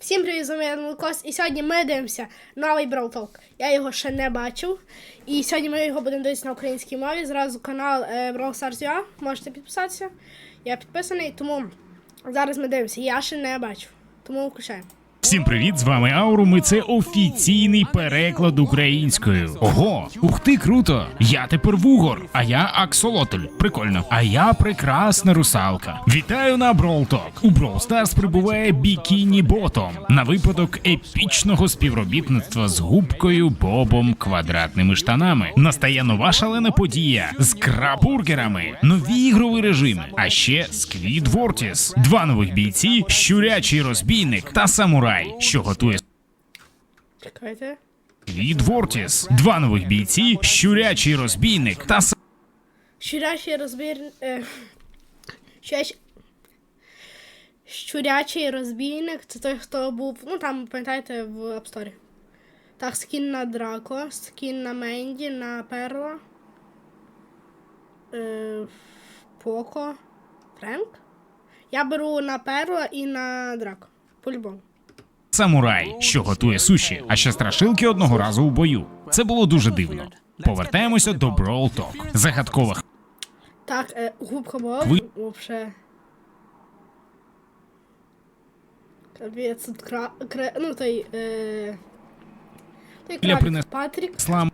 Всім привіт, з вами я Лукос, і сьогодні ми дивимося новий Brawl Talk. Я його ще не бачив. І сьогодні ми його будемо дивитися на українській мові. Зразу канал е, Brawl Stars UA. Можете підписатися. Я підписаний, тому зараз ми дивимося. Я ще не бачив. Тому включаємо. Всім привіт, з вами Аурум, і це офіційний переклад українською. Ого, ух ти, круто! Я тепер вугор, а я аксолотль. Прикольно. А я прекрасна русалка. Вітаю на Talk. У Brawl Stars прибуває Бікіні Ботом на випадок епічного співробітництва з губкою, бобом, квадратними штанами. Настає нова шалена подія з крабургерами, нові ігрові режими, а ще Сквід Вортіс, два нових бійці, щурячий розбійник та самурай, що готує Чекайте. Сквід Вортіс, два нових бійці, щурячий розбійник та Щурячий розбір. Е, щуряч... Щурячий розбійник це той, хто був. Ну там, пам'ятаєте, в App Store. Так, скін на Драко, скін на Менді, на Перла. Е, Поко. Френк? Я беру на Перла і на Драко. По-любому. Самурай, що готує суші, а ще страшилки одного разу у бою. Це було дуже дивно. Повертаємося до Brawl Talk. Загадкова Так, е, губка Боб. Ви- Вообще. Тут кра... кра... Ну, той, е... Той Я краб принес- Патрік. слам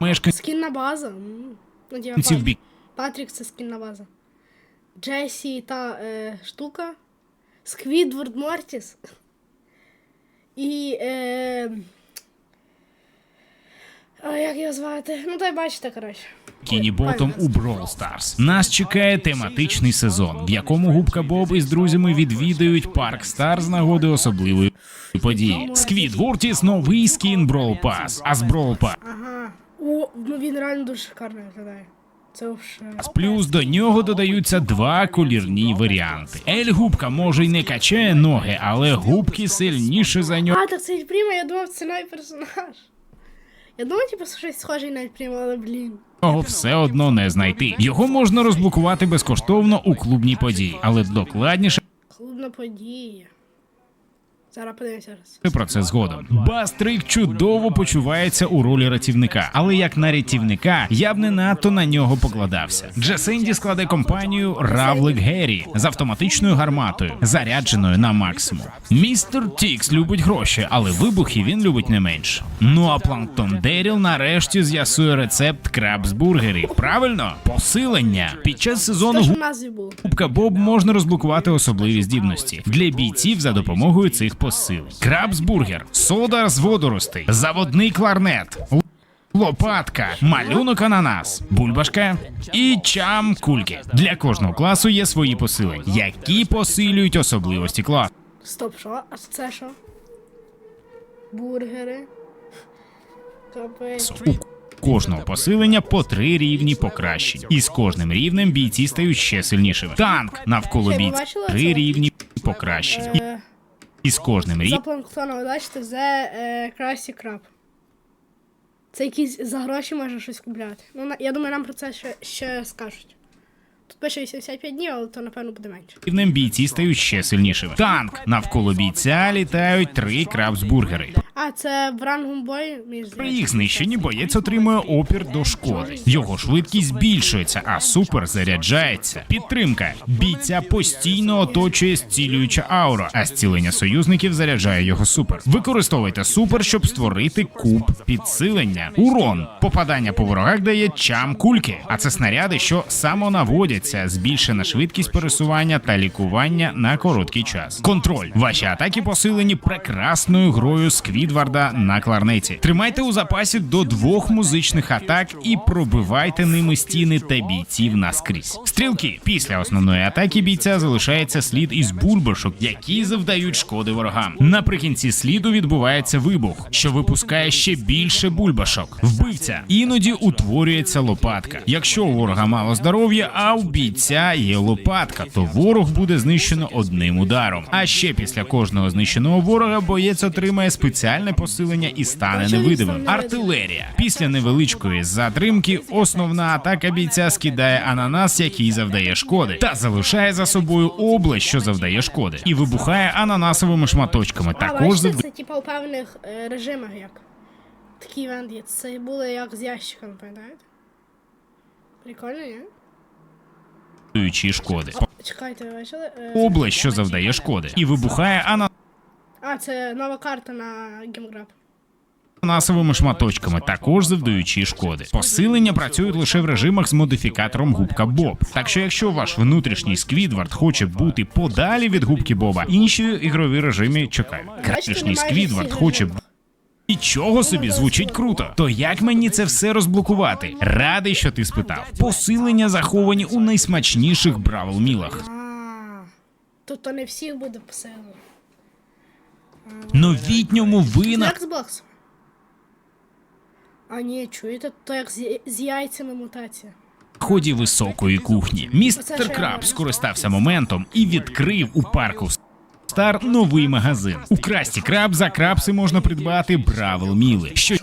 мешканців Скінна база. М. Бік. Патрік це скінна база. Джесі та е, штука. Сквідвард Мортіс. І. Е... А, як його звати? Ну, той бачите, коротше. Кіні Ботом у Brawl Stars. Нас чекає тематичний сезон, в якому губка Боб із друзями відвідають парк Стар з нагоди особливої події. Сквід Вортіс новий скін Brawl Pass, а з Brawl Pass Ага. О, ну він реально дуже шикарно виглядає. Це вже. Плюс до нього додаються два колірні варіанти. Ель губка може й не качає ноги, але губки сильніше за нього. А, так це Ельпріма, я думав, це новий персонаж. Я думав, типу, щось схожий на Ельпріма, але блін. все одно не знайти. Його можна розблокувати безкоштовно у клубній події, але докладніше Клубна подія. Зараз подивимося раз. про це згодом. Бастрик чудово почувається у ролі рятівника, але як на рятівника я б не надто на нього покладався. Джесенді складе компанію Равлик Геррі з автоматичною гарматою, зарядженою на максимум. Містер Тікс любить гроші, але вибухи він любить не менше. Ну а Планктон Деріл нарешті з'ясує рецепт крабсбургерів. Правильно, посилення під час сезону То, що гу- в назві було. Кубка Боб можна розблокувати особливі здібності для бійців за допомогою цих посилень. Крабсбургер, сода з водоростей, заводний кларнет. Лопатка, малюнок ананас, бульбашка і чам кульки. Для кожного класу є свої посилення, які посилюють особливості класу. Стоп, що? А це що? Бургери. Капець. У кожного посилення по три рівні покращень. І з кожним рівнем бійці стають ще сильнішими. Танк навколо бачили три рівні покращень. І, з кожним за планктоном, ви бачите, The е, Красі Краб. Це якісь за гроші можна щось купляти. Ну, я думаю, нам про це ще, ще скажуть. Тут пише 85 днів, але то напевно буде менше. рівнем бійці стають ще сильнішими. Танк навколо бійця літають три крабсбургери. А, це в рангом бою між При їх знищенні боєць отримує опір до шкоди. Його швидкість збільшується, а супер заряджається. Підтримка бійця постійно оточує зцілююча аура, а зцілення союзників заряджає його супер. Використовуйте супер, щоб створити куб підсилення. Урон попадання по ворогах дає чам кульки, а це снаряди, що самонаводяться, збільшена швидкість пересування та лікування на короткий час. Контроль. Ваші атаки посилені прекрасною грою Сквідварда на кларнеті. Тримайте у запасі до двох музичних атак і пробивайте ними стіни та бійців наскрізь. Стрілки після основної атаки бійця залишається слід із бульбашок, які завдають шкоди ворогам. Наприкінці сліду відбувається вибух, що випускає ще більше бульбашок. Вбивця іноді утворюється лопатка. Якщо у ворога мало здоров'я, а у бійця є лопатка, то ворог буде знищено одним ударом. А ще після кожного знищеного ворога боєць отримає спеціальне посилення і стане невидимим. Артилерія. Після невеличкої затримки основна атака бійця скидає ананас, який завдає шкоди, та залишає за собою область, що завдає шкоди, і вибухає ананасовими шматочками. Також це типа у певних е, режимах як. Такі івент є. Це було як з ящиком, пам'ятаєте? Прикольно, ні? Завдаючі шкоди. Чекайте, ви бачили? Е, Область, що завдає шкоди, і вибухає ананасовими А, це нова карта на геймграб. Ананасовими шматочками, також завдаючи шкоди. Посилення працюють лише в режимах з модифікатором губка Боб. Так що, якщо ваш внутрішній Сквідвард хоче бути подалі від губки Боба, інші ігрові режими чекають. Внутрішній Сквідвард хоче бу- Нічого собі звучить круто. То як мені це все розблокувати? Радий, що ти спитав. Посилення заховані у найсмачніших бравл мілах. Тут то не всіх буде поселено. Новітньому вина боксом? А ні, чуєте, то як з, з яйцями мутація. ході високої кухні. Містер Краб скористався моментом і відкрив у парку Стар новий магазин. У Красті Краб за крабси можна придбати Бравл Міли. Що?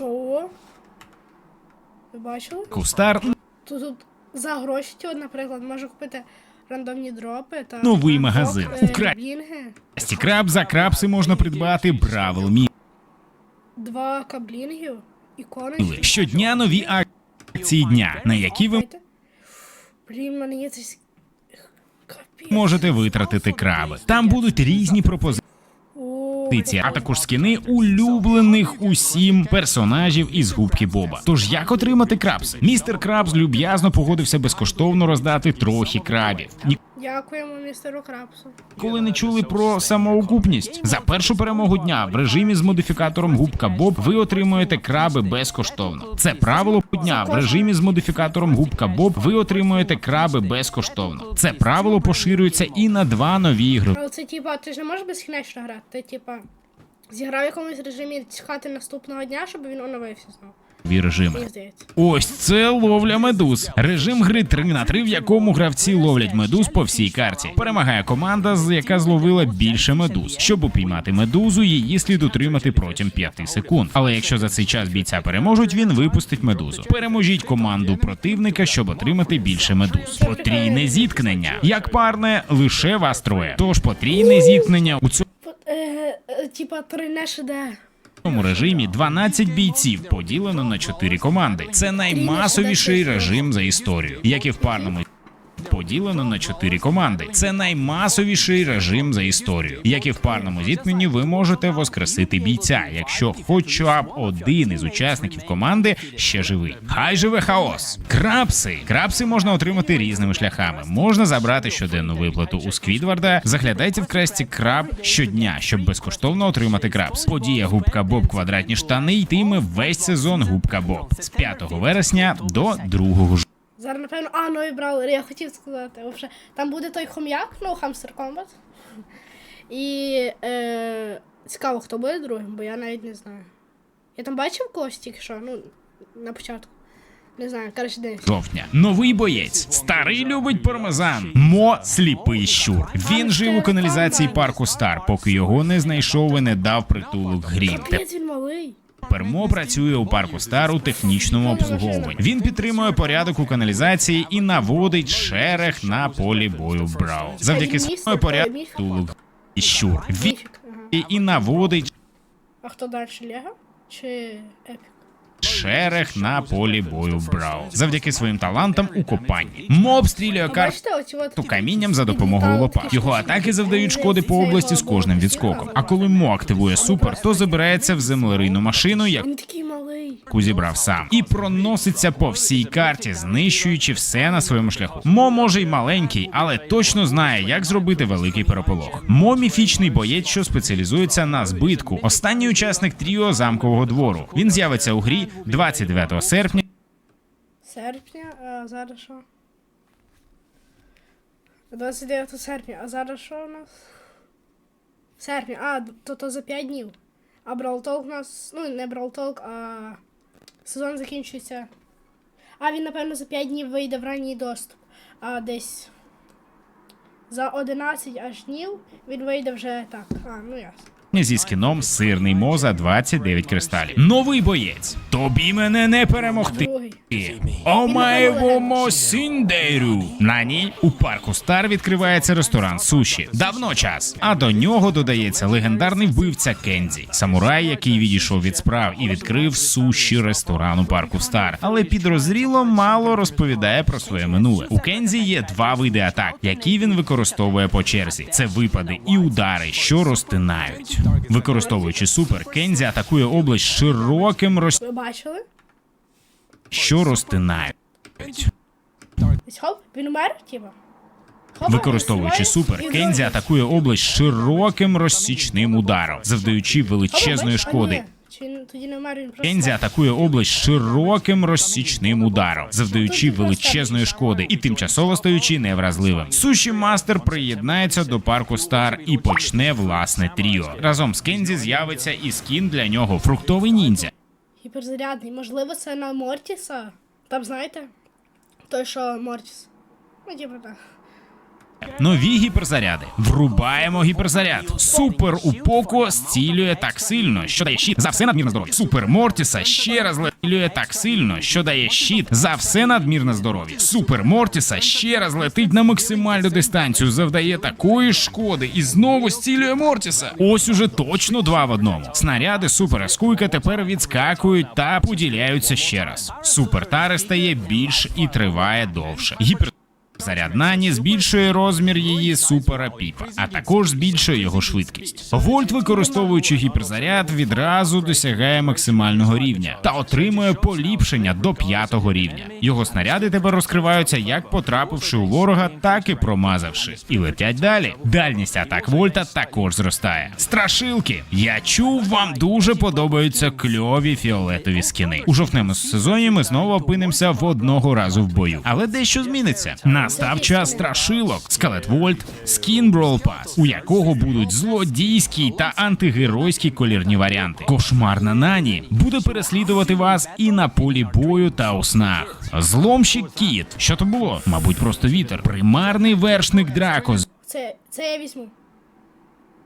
Ви бачили? Стар Тут, тут за гроші, от, наприклад, можу купити рандомні дропи та Новий магазин. дроп, е, Красті Краб за крабси можна придбати Бравл Міли. два каблінгів, іконочки. Щодня нові акції дня, на які ви Блін, в мене є цей... Можете витратити краби. Там будуть різні пропозиції. А також скини улюблених усім персонажів із губки Боба. Тож як отримати крабси? Містер Крабс люб'язно погодився безкоштовно роздати трохи крабів. Дякуємо містеру Крапсу. Ніколи не чули про самоокупність. За першу перемогу дня в режимі з модифікатором губка Боб ви отримуєте краби безкоштовно. Це правило дня в режимі з модифікатором губка Боб. Ви отримуєте краби безкоштовно. Це правило поширюється і на два нові ігри. Але це типа, ти ж не можеш безкінечно грати. Ти типа зіграв в якомусь режимі чекати наступного дня, щоб він оновився знову. Режими. Ось це ловля медуз. Режим гри 3 на 3, в якому гравці ловлять медуз по всій карті. Перемагає команда, з яка зловила більше медуз. Щоб упіймати медузу, її слід утримати протягом 5 секунд. Але якщо за цей час бійця переможуть, він випустить медузу. Переможіть команду противника, щоб отримати більше медуз. Потрійне зіткнення. Як парне, лише вас троє. Тож потрійне зіткнення у цьому. Е, е, типа тринеш іде. Цьому режимі 12 бійців поділено на 4 команди. Це наймасовіший режим за історію, як і в парному. Поділено на 4 команди. Це наймасовіший режим за історію. Як і в парному зіткненні, ви можете воскресити бійця, якщо хоча б один із учасників команди ще живий. Хай живе хаос. Крапси. Крапси можна отримати різними шляхами. Можна забрати щоденну виплату у Сквідварда. Заглядайте в красті краб щодня, щоб безкоштовно отримати крабс. Подія губка Боб квадратні штани йтиме весь сезон губка Боб з 5 вересня до 2 жовтня. Зараз, напевно, а, новий браулер, я хотів сказати. Вообще, там буде той хом'як, ну, Hamster Combat. І е, цікаво, хто буде другим, бо я навіть не знаю. Я там бачив когось тільки що, ну, на початку. Не знаю, коротше, десь. жовтня. Новий боєць. Старий любить пармезан. Мо сліпий щур. Він жив у каналізації парку Стар, поки його не знайшов і не дав притулок грім. Капець, він малий. Тепер Мо працює у парку Стар у технічному обслуговуванні. Він підтримує порядок у каналізації і наводить шерех на полі бою Брау. Завдяки своєму порядку і щур. Він і наводить А хто далі, Лего? Чи Епік? Шерех на полі бою Брау. Завдяки своїм талантам у копанні. Мо обстрілює карту. Камінням за допомогою лопат. Його атаки завдають шкоди по області з кожним відскоком. А коли Мо активує супер, то забирається в землерийну машину, як... яку зібрав сам, і проноситься по всій карті, знищуючи все на своєму шляху. Мо може й маленький, але точно знає, як зробити великий переполох. Мо міфічний боєць, що спеціалізується на збитку. Останній учасник тріо замкового двору. Він з'явиться у грі 29 серпня. Серпня, а зараз що? 29 серпня, а зараз що у нас? Серпня, а, то, то за 5 днів. А Бралтолк у нас. Ну, не Бралтолк, а сезон закінчується. А він, напевно, за 5 днів вийде в ранній доступ. А десь за 11 аж днів він вийде вже так. А, ну ясно. Зі скіном сирний моза 29 кристалів. Новий боєць. Тобі мене не перемогти. Омаєвомо Сіндейру. На ній у парку Стар відкривається ресторан суші. Давно час. А до нього додається легендарний вбивця Кензі, самурай, який відійшов від справ і відкрив суші ресторан у парку Стар. Але підозріло мало розповідає про своє минуле. У Кензі є два види атак, які він використовує по черзі. Це випади і удари, що розтинають. Використовуючи супер, Кензі атакує область широким роз... Ви бачили? що розтинають. Ось хоп, він умер, типа. Використовуючи супер, Кензі атакує область широким розсічним ударом, завдаючи величезної шкоди. Тоді не вмер, він просто... Кензі атакує область широким розсічним ударом, завдаючи величезної шкоди і тимчасово стаючи невразливим. Суші мастер приєднається до парку Стар і почне власне тріо. Разом з Кензі з'явиться і скін для нього фруктовий ніндзя. Гіперзарядний. Можливо, це на Мортіса. Там знаєте? Той, що Мортіс. Ну, типу так. Нові гіперзаряди. Врубаємо гіперзаряд. Супер у Поко зцілює так сильно, що дає щит за все надмірне здоров'я. Супер Мортіса ще раз зцілює так сильно, що дає щит за все надмірне здоров'я. Супер Мортіса ще раз летить на максимальну дистанцію, завдає такої шкоди і знову зцілює Мортіса. Ось уже точно два в одному. Снаряди супера скуйка тепер відскакують та поділяються ще раз. Супер тари стає більш і триває довше. Гіпер Заряд Нані збільшує розмір її супера піпа, а також збільшує його швидкість. Вольт, використовуючи гіперзаряд, відразу досягає максимального рівня та отримує поліпшення до п'ятого рівня. Його снаряди тепер розкриваються як потрапивши у ворога, так і промазавши, і летять далі. Дальність атак Вольта також зростає. Страшилки! Я чув, вам дуже подобаються кльові фіолетові скини. У жовтневому сезоні ми знову опинимося в одного разу в бою, але дещо зміниться. Настав час страшилок. Скалет Вольт, Скін Brawl Pass, у якого будуть злодійські та антигеройські колірні варіанти. Кошмарна Нані буде переслідувати вас і на полі бою та у снах. Зломщик Кіт. Що то було? Мабуть, просто вітер. Примарний вершник Дракоз. Це, це я візьму.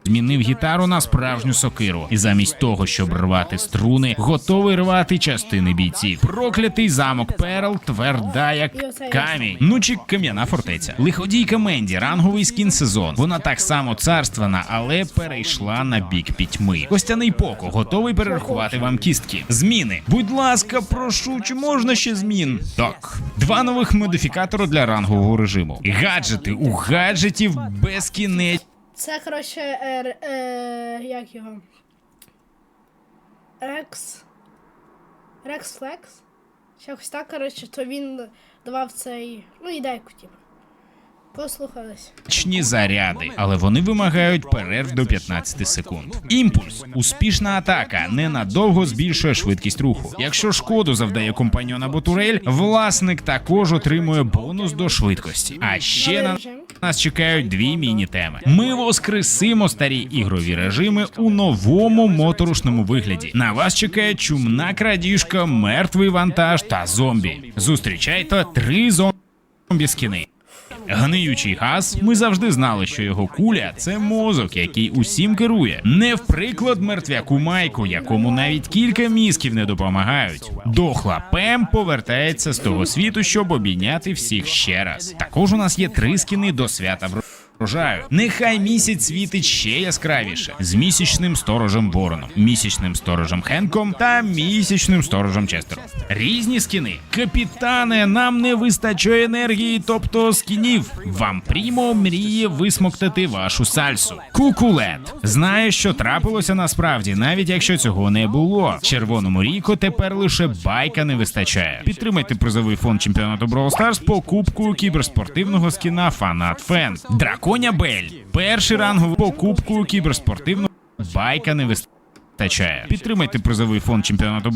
Змінив гітару на справжню сокиру, і замість того, щоб рвати струни, готовий рвати частини бійців. Проклятий замок Перл, тверда як камінь. Нучик кам'яна фортеця. Лиходійка Менді, ранговий скін сезон. Вона так само царствана, але перейшла на бік пітьми. Костяний Поко готовий перерахувати вам кістки. Зміни. Будь ласка, прошу, чи можна ще змін? Так. Два нових модифікатори для рангового режиму. Гаджети у гаджетів безкінець. Це, коротше, е, е, як його? Рекс. Рекс Флекс? Якось так, коротше, то він давав цей. Ну, ідейку, типу. Послухались. Точні заряди, але вони вимагають перерв до 15 секунд. Імпульс успішна атака ненадовго збільшує швидкість руху. Якщо шкоду завдає компаньон або турель, власник також отримує бонус до швидкості. А ще на нас чекають дві міні-теми. Ми воскресимо старі ігрові режими у новому моторошному вигляді. На вас чекає чумна крадіжка, мертвий вантаж та зомбі. Зустрічайте три зомбі скіни. Гниючий газ, ми завжди знали, що його куля це мозок, який усім керує. Не в приклад мертвяку Майку, якому навіть кілька мізків не допомагають. Дохла Пем повертається з того світу, щоб обійняти всіх ще раз. Також у нас є три скіни до свята врожаю. Нехай місяць світить ще яскравіше з місячним сторожем Вороном, місячним сторожем Хенком та місячним сторожем Честером. Різні скіни. Капітане, нам не вистачає енергії, тобто скінів. Вам прімо мріє висмоктати вашу сальсу. Кукулет знає, що трапилося насправді, навіть якщо цього не було. Червоному ріку тепер лише байка не вистачає. Підтримайте призовий фонд чемпіонату Brawl Stars покупкою кіберспортивного скіна Фанат Фен. Драконя Бель. Перший ранговий покупкою кіберспортивного байка не вистачає. Підтримайте призовий фонд чемпіонату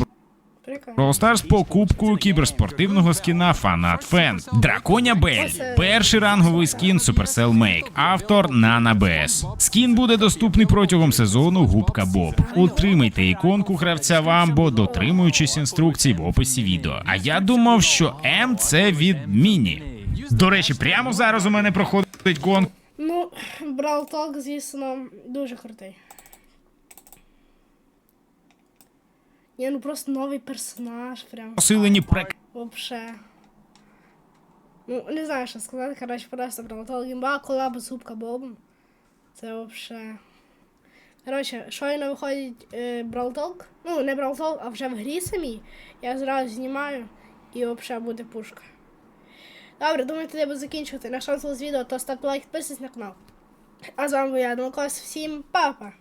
Brawl Stars покупкою кіберспортивного скіна Фанат Фен. Драконя Бель. Перший ранговий скін Supercell Make. Автор Нана БС. Скін буде доступний протягом сезону Губка Боб. Отримайте іконку гравця Вамбо, дотримуючись інструкцій в описі відео. А я думав, що М це від Міні. До речі, прямо зараз у мене проходить конкурс. Ну, Брал Talk, звісно, дуже крутий. Я ну просто новий персонаж, прям. Посилені прек. Вообще. Ну, не знаю, що сказати, коротше, просто Брал Talk гімба, колаба з Бобом. Це вообще. Коротше, щойно виходить е, Брал Talk. Ну, не Брал Talk, а вже в грі самій. Я зразу знімаю і взагалі буде пушка. Добре, думаю, тоді буду закінчувати. На вам з відео, то ставте лайк, підписуйтесь на канал. А з вами був я, Домакос. Всім па-па!